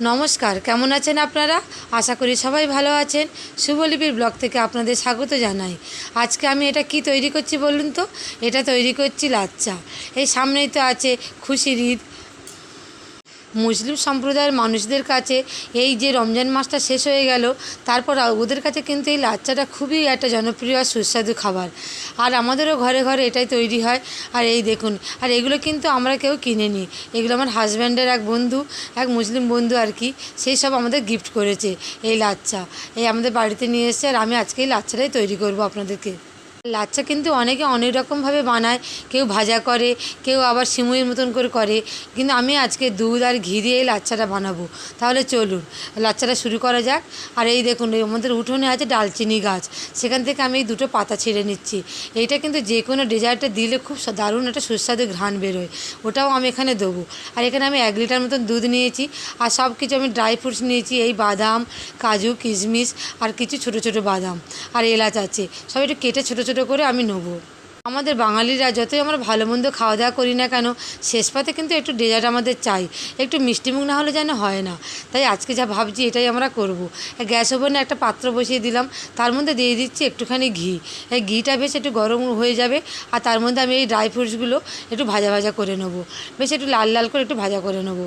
নমস্কার, কেমন আছেন আপনারা? আশা করি সবাই ভালো আছেন। শুভলিপির ব্লগ থেকে আপনাদের স্বাগত জানাই। আজকে আমি এটা কি তৈরি করছি বলুন তো? এটা তৈরি করছি লাচ্চা। এই সামনেই তো আছে খুশির ঈদ। মুসলিম সম্প্রদায়ের মানুষদের কাছে এই যে রমজান মাসটা শেষ হয়ে গেল, তারপর ওদের কাছে কিন্তু এই লাচ্চাটা খুবই একটা জনপ্রিয় আর সুস্বাদু খাবার। আর আমাদেরও ঘরে ঘরে এটাই তৈরি হয়। আর এই দেখুন, আর এগুলো কিন্তু আমরা কেউ কিনে নিই এগুলো আমার হাজব্যান্ডের এক বন্ধু, এক মুসলিম বন্ধু আর কি সেই সব আমাদের গিফট করেছে এই লাচ্চা এই আমাদের বাড়িতে নিয়ে এসেছে আর আমি আজকে এই লাচ্চাটাই তৈরি করব আপনাদেরকে। লাচ্চা কিন্তু অনেকে অনেক রকমভাবে বানায়। কেউ ভাজা করে, কেউ আবার সিমুইয়ের মতন করে করে। কিন্তু আমি আজকে দুধ আর ঘি দিয়ে এই লাচ্চাটা বানাবো। তাহলে চলুন, লাচ্চাটা শুরু করা যাক। আর এই দেখুন আমাদের উঠোনে আছে ডালচিনি গাছ। সেখান থেকে আমি এই দুটো পাতা ছিঁড়ে নিচ্ছি। এইটা কিন্তু যে কোনো ডেজার্টে দিলে খুব দারুণ একটা সুস্বাদু ঘ্রাণ বেরোয়। ওটাও আমি এখানে দেবো। আর এখানে আমি এক লিটার মতন দুধ নিয়েছি। আর সব কিছু আমি ড্রাই ফ্রুটস নিয়েছি। এই বাদাম, কাজু, কিশমিশ আর কিছু ছোটো ছোটো বাদাম। আর এলাচ আছে। সব একটু কেটে ছোটো ছোটো করে আমি নেব। আমাদের বাঙালিরা যতই আমরা ভালো মন্দ খাওয়া দাওয়া করি না কেন, শেষ পাতে কিন্তু একটু ডেজার্ট আমাদের চাই। একটু মিষ্টিমুখ না হলে যেন হয় না। তাই আজকে যা ভাবছি এটাই আমরা করব। গ্যাস ওভেনে একটা পাত্র বসিয়ে দিলাম। তার মধ্যে দিয়ে দিচ্ছি একটুখানি ঘি। এই ঘিটা বেশ একটু গরম হয়ে যাবে আর তার মধ্যে আমি এই ড্রাই ফ্রুটসগুলো একটু ভাজা ভাজা করে নেব। বেশ একটু লাল লাল করে একটু ভাজা করে নেব।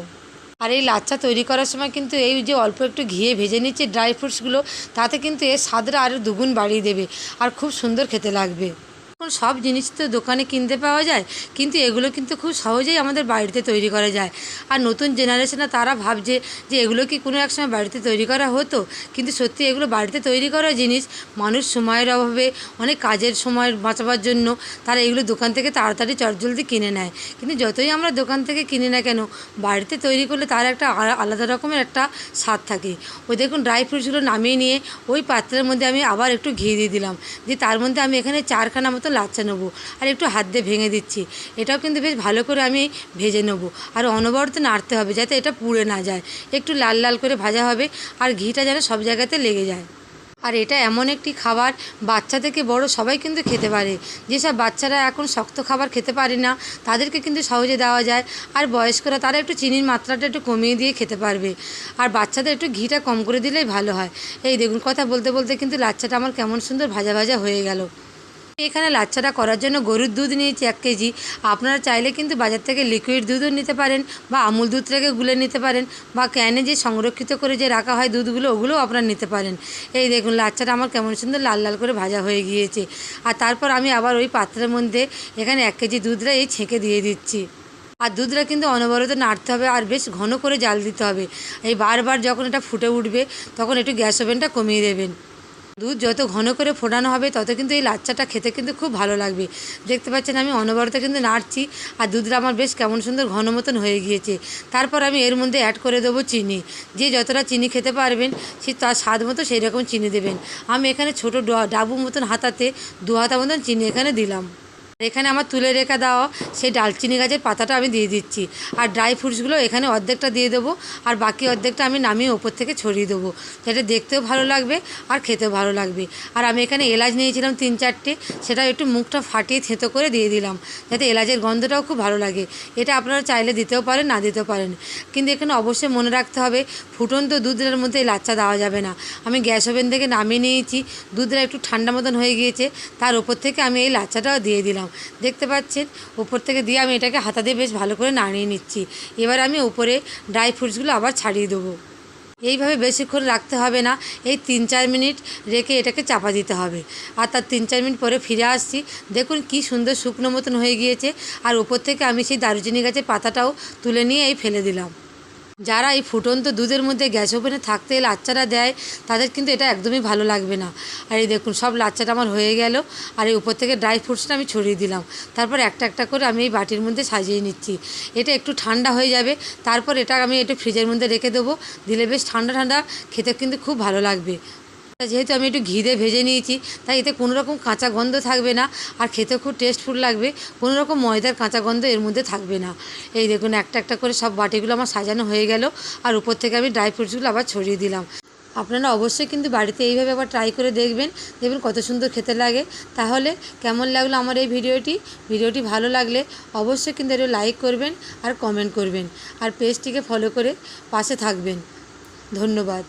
আর এই লাচ্চা তৈরি করার সময় কিন্তু এই যে অল্প একটু ঘিয়ে ভেজে নিচ্ছে ড্রাই ফ্রুটসগুলো, তাতে কিন্তু এর স্বাদটা আরও দুগুণ বাড়িয়ে দেবে আর খুব সুন্দর খেতে লাগবে। সব জিনিস তো দোকানে কিনতে পাওয়া যায়, কিন্তু এগুলো কিন্তু খুব সহজেই আমাদের বাড়িতে তৈরি করা যায়। আর নতুন জেনারেশনে তারা ভাবছে যে এগুলো কি কোনো এক সময় বাড়িতে তৈরি করা হতো, কিন্তু সত্যি এগুলো বাড়িতে তৈরি করা জিনিস মানুষ সময়ের অভাবে, অনেক কাজের সময় বাঁচাবার জন্য তারা এগুলো দোকান থেকে তাড়াতাড়ি চটজলদি কিনে নেয়। কিন্তু যতই আমরা দোকান থেকে কিনি না কেন, বাড়িতে তৈরি করলে তার একটা আলাদা রকমের একটা স্বাদ থাকে। ওই দেখুন ড্রাই ফ্রুটসগুলো নামিয়ে নিয়ে ওই পাত্রের মধ্যে আমি আবার একটু ঘি দিয়ে দিলাম। দিয়ে তার মধ্যে আমি এখানে চারখানা মতো লাচ্চা নেব। আর একটু হাত দিয়ে ভেঙে দিচ্ছি। এটাও কিন্তু বেশ ভালো করে আমি ভেজে নেব। আর অনবরত নাড়তে হবে যাতে এটা পুড়ে না যায়। একটু লাল লাল করে ভাজা হবে আর ঘিটা যেন সব জায়গাতে লেগে যায়। আর এটা এমন একটি খাবার, বাচ্চা থেকে বড় সবাই কিন্তু খেতে পারে। যেসব বাচ্চারা এখন শক্ত খাবার খেতে পারে না, তাদেরকে কিন্তু সহজে দেওয়া যায়। আর বয়স্করা তারা একটু চিনির মাত্রাটা একটু কমিয়ে দিয়ে খেতে পারবে। আর বাচ্চাদের একটু ঘিটা কম করে দিলেই ভালো হয়। এই দেখুন, কথা বলতে বলতে কিন্তু লাচ্চাটা আমার কেমন সুন্দর ভাজা ভাজা হয়ে গেল। এখানে লাচ্চাটা করার জন্য গরুর দুধ নিয়েছি এক কেজি। আপনারা চাইলে কিন্তু বাজার থেকে লিকুইড দুধও নিতে পারেন বা আমুল দুধ থেকে গুলে নিতে পারেন বা ক্যানে যে সংরক্ষিত করে যে রাখা হয় দুধগুলো, ওগুলোও আপনারা নিতে পারেন। এই দেখুন লাচ্চাটা আমার কেমন সুন্দর লাল লাল করে ভাজা হয়ে গিয়েছে। আর তারপর আমি আবার ওই পাত্রের মধ্যে এখানে এক কেজি দুধটা এই ছেঁকে দিয়ে দিচ্ছি। আর দুধটা কিন্তু অনবরত নাড়তে হবে আর বেশ ঘন করে জাল দিতে হবে। এই বারবার যখন এটা ফুটে উঠবে, তখন একটু গ্যাস ওভেনটা কমিয়ে দেবেন। দুধ যত ঘন করে ফোটানো হবে, তত কিন্তু এই লাচ্চাটা খেতে কিন্তু খুব ভালো লাগবে। দেখতে পাচ্ছেন আমি অনবরত কিন্তু নাড়ছি, আর দুধটা আমার বেশ কেমন সুন্দর ঘন মতন হয়ে গিয়েছে। তারপর আমি এর মধ্যে অ্যাড করে দেবো চিনি। যে যতটা চিনি খেতে পারবেন, সে তার স্বাদ মতো সেই রকম চিনি দেবেন। আমি এখানে ছোটো ডাবু মতন হাতাতে দু হাতা মতন চিনি এখানে দিলাম। এখানে আমার তুলে রেখে দেওয়া সেই ডালচিনি গাছের পাতাটা আমি দিয়ে দিচ্ছি। আর ড্রাই ফ্রুটসগুলো এখানে অর্ধেকটা দিয়ে দেবো। আর বাকি অর্ধেকটা আমি নামিয়ে ওপর থেকে ছড়িয়ে দেবো। যাতে দেখতেও ভালো লাগবে আর খেতেও ভালো লাগবে। আর আমি এখানে এলাচ নিয়েছিলাম তিন চারটে। সেটা একটু মুখটা ফাটিয়ে থেঁতো করে দিয়ে দিলাম। যাতে এলাচের গন্ধটাও খুব ভালো লাগে। এটা আপনারা চাইলে দিতেও পারেন, না দিতেও পারেন। কিন্তু এখানে অবশ্যই মনে রাখতে হবে, ফুটন্ত দুধের মধ্যে এই লাচ্চা দেওয়া যাবে না। আমি গ্যাস ওভেন থেকে নামিয়ে নিয়েছি। দুধটা একটু ঠান্ডা মতন হয়ে গিয়েছে। তার উপর থেকে আমি এই লাচ্চাটাও দিয়ে দিলাম। দেখতে পাচ্ছেন? উপর থেকে দিয়ে আমি এটাকে হাতা দিয়ে বেশ ভালো করে নাড়িয়ে নিচ্ছি। এবার আমি উপরে ড্রাই ফ্রুটসগুলো আবার ছাড়িয়ে দেবো। এইভাবে বেশিক্ষণ রাখতে হবে না। এই তিন চার মিনিট রেখে এটাকে চাপা দিতে হবে। আর তার তিন চার মিনিট পরে ফিরে আসছি। দেখুন কি সুন্দর শুকনো মতন হয়ে গিয়েছে। আর উপর থেকে আমি সেই দারুচিনি গাছের পাতাটাও তুলে নিয়ে এই ফেলে দিলাম। যারা এই ফুটন্ত দুধের মধ্যে গ্যাস ওভেনে থাকতে লাচ্চাটা দেয়, তাদের কিন্তু এটা একদমই ভালো লাগবে না। আর এই দেখুন, সব লাচ্চাটা আমার হয়ে গেল। আর এই উপর থেকে ড্রাই ফ্রুটসটা আমি ছড়িয়ে দিলাম। তারপর একটা একটা করে আমি এই বাটির মধ্যে সাজিয়ে নিচ্ছি। এটা একটু ঠান্ডা হয়ে যাবে। তারপর এটা আমি একটু ফ্রিজের মধ্যে রেখে দেবো। দিলে বেশ ঠান্ডা ঠান্ডা, খেতে কিন্তু খুব ভালো লাগবে। যেহেতু আমি একটু ঘি দিয়ে ভেজে নিয়েছি, তাই এতে কোনো রকম কাঁচা গন্ধ থাকবে না। আর খেতে খুব টেস্টফুল লাগবে, কোনো রকম ময়দার কাঁচা গন্ধ এর মধ্যে থাকবে না। এই দেখুন, একটা একটা করে সব বাটিগুলো আমার সাজানো হয়ে গেল, আর উপর থেকে আমি ড্রাই ফ্রুটসগুলো আবার ছড়িয়ে দিলাম। আপনারা অবশ্যই কিন্তু বাড়িতে এইভাবে আবার ট্রাই করে দেখবেন দেখবেন কত সুন্দর খেতে লাগে। তাহলে কেমন লাগল আমার এই ভিডিওটি? ভিডিওটি ভালো লাগলে অবশ্যই কিন্তু একটু লাইক করবেন আর কমেন্ট করবেন। আর পেজটিকে ফলো করে পাশে থাকবেন। ধন্যবাদ।